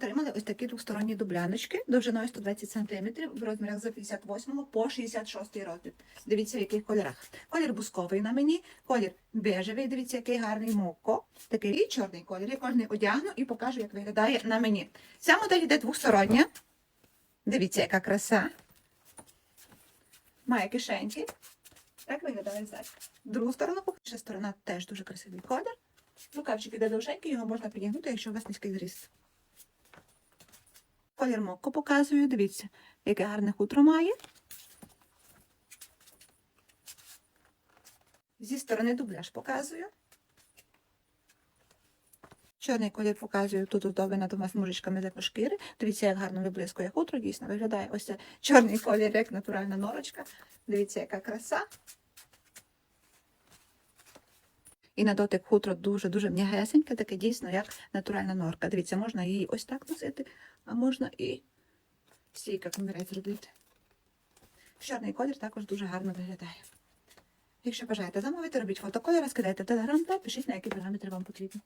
отримали ось такі двосторонні дубляночки довжиною 120 см в розмірах з 58 по 66 розмір. Дивіться, в яких кольорах. Колір бусковий на мені, колір бежевий, дивіться, який гарний моко. Такий і чорний колір. Я кожний одягну і покажу, як виглядає на мені. Ця модель йде двостороння. Дивіться, яка краса. Має кишеньки. Так виглядає ззаді. Другу сторону, інша сторона теж дуже красивий колір. Рукавчик іде довженький, його можна підігнути, якщо у вас низький зріст. Колір мокко показую, дивіться, яке гарне хутро має. Зі сторони дубляж показую. Чорний колір показую, тут оздоблена двома смужечками для шкіри. Дивіться, як гарно виблискує хутро, дійсно виглядає ось це чорний колір, як натуральна норочка. Дивіться, яка краса. І на дотик хутро дуже-дуже м'ягесеньке, таке дійсно, як натуральна норка. Дивіться, можна її ось так носити, а можна і стійка комірець зробити. Чорний колір також дуже гарно виглядає. Якщо бажаєте замовити, робіть фотоколір, скидайте в телеграм та пишіть, на які параметри вам потрібні.